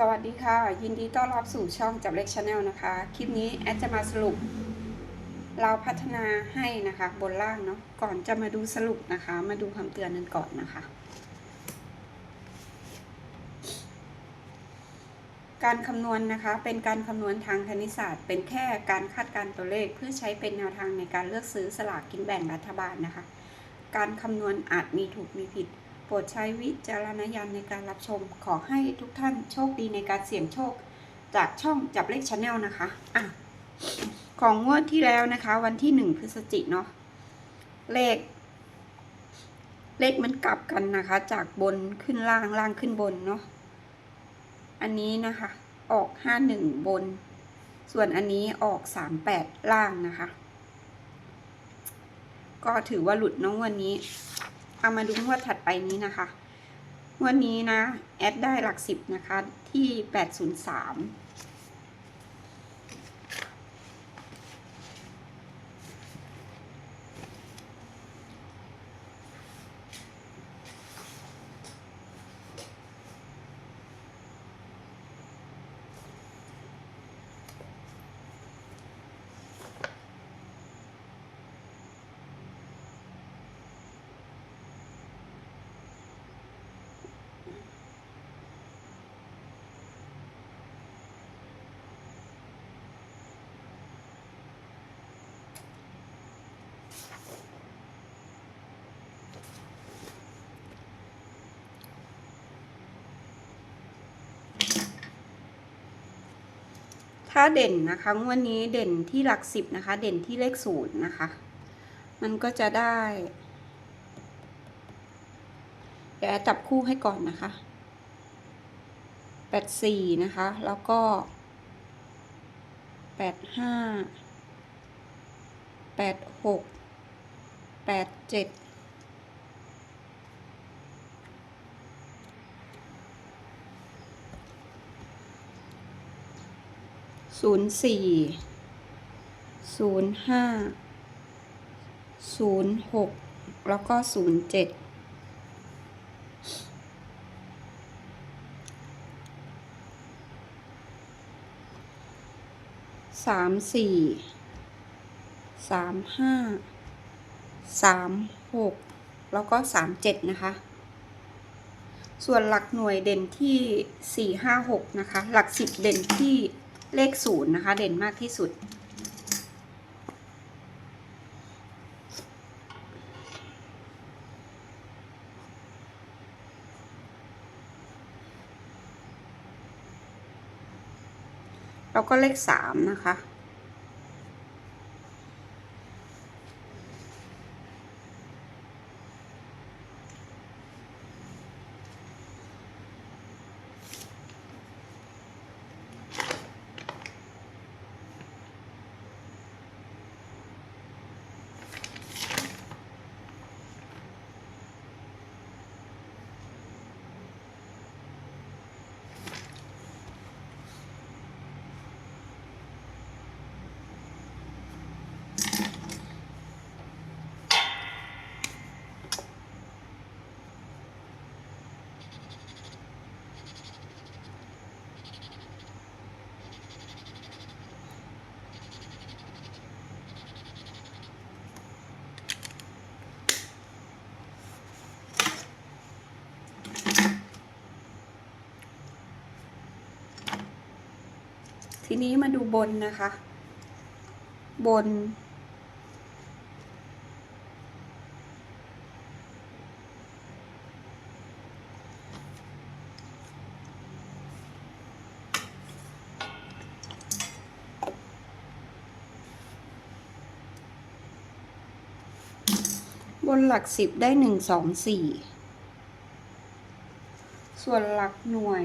สวัสดีค่ะ ยินดีต้อนรับสู่ช่องจับเล็กชาแนลนะคะ คลิปนี้แอดจะมาสรุป เราพัฒนาให้นะคะบนล่างเนาะก่อนจะมาดูสรุปนะคะ มาดูคำเตือนกันก่อนนะคะ การคำนวณนะคะเป็นการคำนวณทางคณิตศาสตร์ เป็นแค่การคาดการตัวเลขเพื่อใช้เป็นแนวทางในการเลือกซื้อสลากกินแบ่งรัฐบาลนะคะ การคำนวณอาจมีถูกมีผิด โปรดใช้วิจารณญาณในการรับชม ขอให้ทุกท่านโชคดีในการเสี่ยงโชค จากช่องจับเลขชาแนลนะคะอะของงวดที่แล้วนะคะ วันที่หนึ่งพฤศจิกเนาะเลข เลขมันกลับกันนะคะ จากบนขึ้นล่างล่างขึ้นบนเนาะอันนี้นะคะ ออกห้าหนึ่งบน ส่วนอันนี้ออกสามแปดล่างนะคะ ก็ถือว่าหลุดน้องวันนี้ เอามาดูงวดถัดไปนี้นะคะงวันนี้นะ แอดได้หลักสิบนะคะที่แปดศูนย์สาม ถ้าเด่นนะคะงวดนี้เด่นที่หลักสิบนะคะ เด่นที่เลขศูนย์นะคะ มันก็จะได้ เดี๋ยวจับคู่ให้ก่อนนะคะแปดสี่นะคะ แล้วก็แปดห้าแปดหกแปดเจ็ด ศูนย์สี่ศูนย์ห้าศูนย์หกแล้วก็ศูนย์เจ็ดสามสี่สามห้าสามหกแล้วก็สามเจ็ดนะคะ ส่วนหลักหน่วยเด่นที่สี่ห้าหกนะคะ หลักสิบเด่นที่ เลขศูนย์นะคะ เด่นมากที่สุด แล้วก็เลขสามนะคะ ทีนี้มาดูบนนะคะ บน บนหลักสิบได้หนึ่งสองสี่ ส่วนหลักหน่วย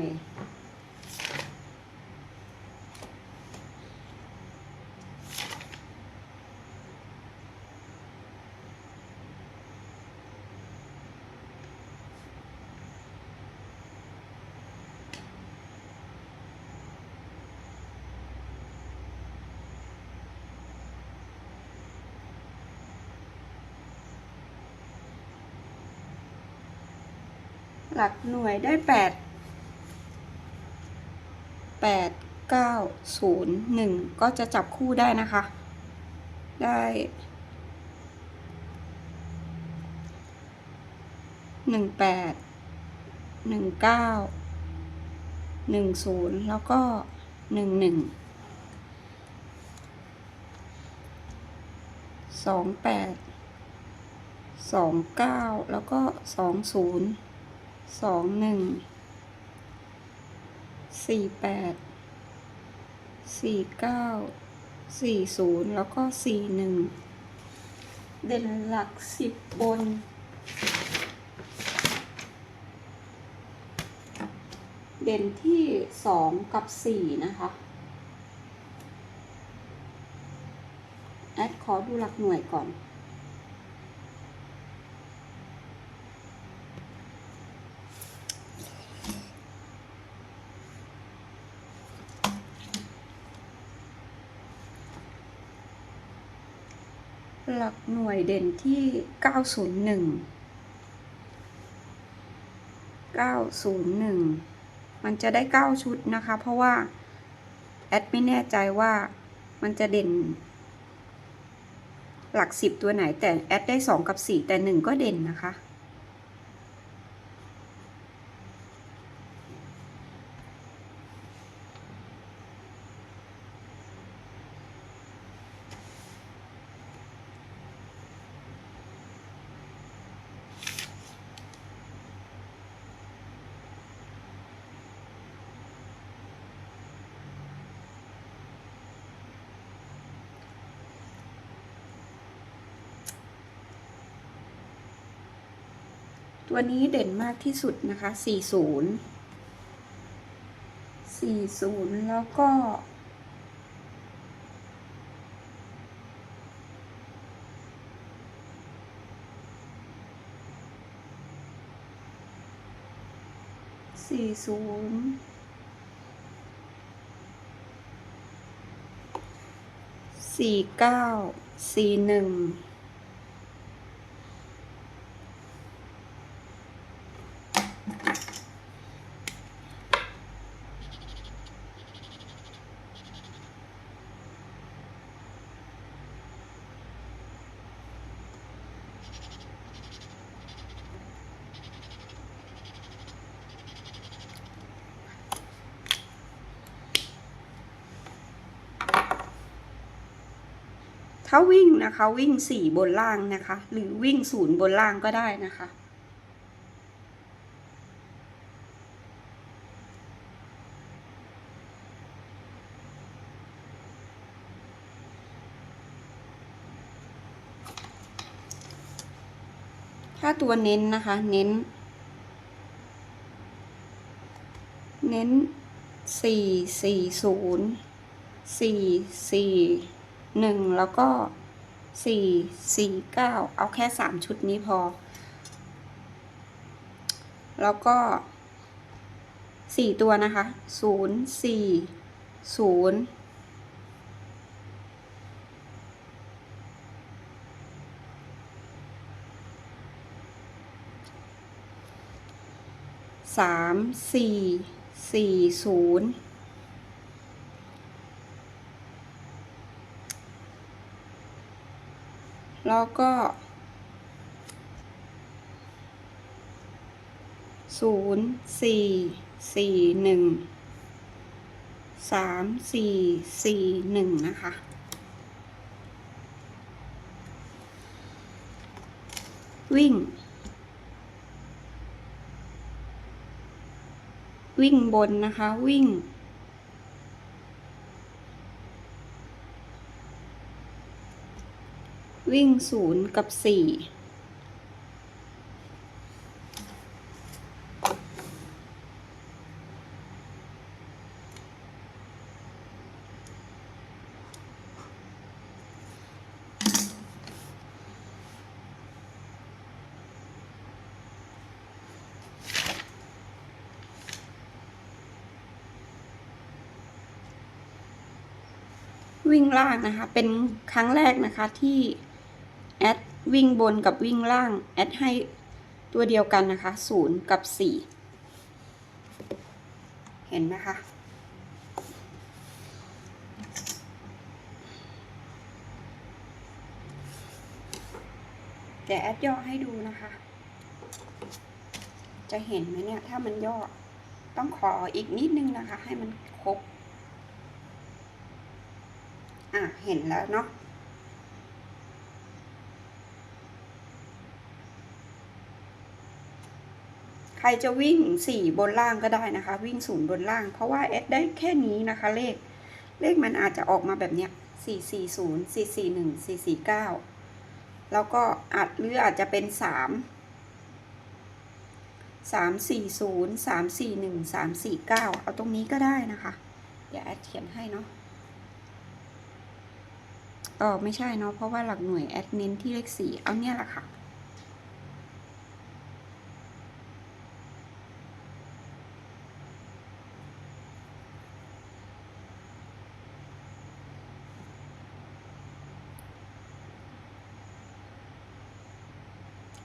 ลักหน่วยได้แปดแปดเก้าศูนย์หนึ่งก็จะจับคู่ได้นะคะ ได้หนึ่งแปดหนึ่งเก้าหนึ่งศูนย์แล้วก็หนึ่งหนึ่งสองแปดสองเก้าแล้วก็สองศูนย์ สองหนึ่งสี่แปดสี่เก้าสี่ศูนย์แล้วก็สี่หนึ่งเด่นหลักสิบบน เด่นที่สองกับสี่นะคะ แอดขอดูหลักหน่วยก่อน หลักหน่วยเด่นที่ 901 901 มันจะได้ 9 ชุดนะคะ เพราะว่า แอดไม่แน่ใจว่ามันจะเด่น หลัก 10 ตัวไหนแต่แอดได้ 2 กับ 4 แต่ 1 ก็เด่นนะคะ ตัวนี้เด่นมากที่สุดนะคะ 40 40 แล้วก็สี่ศูนย์สี่เก้าสี่หนึ่ง ถ้าวิ่งนะคะวิ่งสี่บนล่างนะคะ หรือวิ่งศูนย์บนล่างก็ได้นะคะถ้าตัวเน้นนะคะ เน้น เน้นสี่สี่ศูนย์สี่สี่ หนึ่งแล้วก็สี่สี่เก้าเอาแค่สามชุดนี้พอ แล้วก็สี่ตัวนะคะศูนย์สี่ศูนย์สามสี่สี่ศูนย์ แล้วก็ ศูนย์สี่สี่หนึ่งสามสี่สี่หนึ่งนะคะ วิ่ง วิ่งบนนะคะ วิ่ง วิ่งศูนย์กับสี่วิ่งล่างนะคะ เป็นครั้งแรกนะคะที่ วิ่งบนกับวิ่งล่าง แอดให้ตัวเดียวกันนะคะ0กับ 4 เห็นไหมคะแต่แอดย่อให้ดูนะคะ จะเห็นไหมเนี่ย ถ้ามันย่อ ต้องขออีกนิดนึงนะคะ ให้มันครบ อะ เห็นแล้วเนาะ ใครจะวิ่งสี่บนล่างก็ได้นะคะ วิ่งศูนย์บนล่าง เพราะว่าแอดได้แค่นี้นะคะเลข เลขมันอาจจะออกมาแบบเนี้ยสี่สี่ศูนย์สี่สี่หนึ่งสี่สี่เก้าแล้วก็อาจหรืออาจจะเป็นสามสามสี่ศูนย์สามสี่หนึ่งสามสี่เอาตรงนี้ก็ได้นะคะ เดี๋ยวแอดเขียนให้เนาะเออไม่ใช่เนาะเพราะว่าหลักหน่วยแอดเน้นที่เลขสี่เอาเนี่ยแหละค่ะ